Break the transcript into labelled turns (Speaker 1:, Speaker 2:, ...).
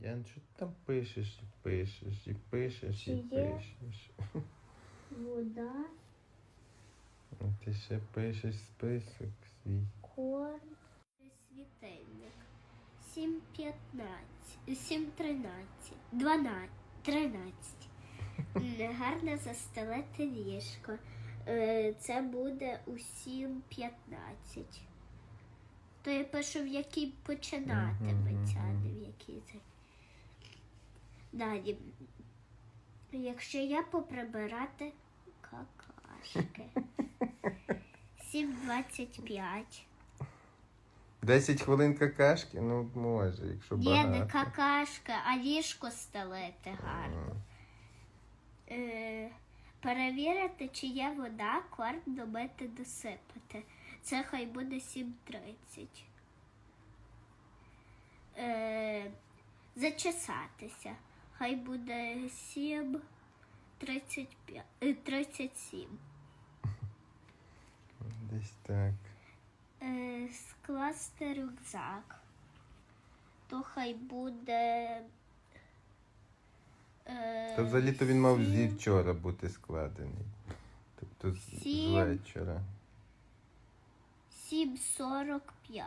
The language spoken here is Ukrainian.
Speaker 1: Ян, що ти там пишеш і пишеш, і пишеш, і
Speaker 2: є?
Speaker 1: пишеш.
Speaker 2: Вода,
Speaker 1: А Ти ще пишеш список свій.
Speaker 2: корм. Світильник. 7.15. 7.13. 12. 13. М, Гарно застелити ліжко. Е, Це буде у 7.15. То я пишу, в якій починатиметься, а не в якій це. Далі. Якщо я поприбирати какашки. 7.25.
Speaker 1: 10 хвилин какашки? Ну, може, якщо
Speaker 2: Є не
Speaker 1: багато.
Speaker 2: какашка, а ліжко стелити гарно. Е, перевірити, чи є вода, корм добити, досипати. Це хай буде 7.30. Е, зачесатися. Хай буде 7.35, е, 37.
Speaker 1: Десь так.
Speaker 2: Е, скласти рюкзак. То хай буде. Е,
Speaker 1: Та взагалі-то він мав зі вчора бути складений. Тобто з, з
Speaker 2: Сім.
Speaker 1: вечора.
Speaker 2: 7.45.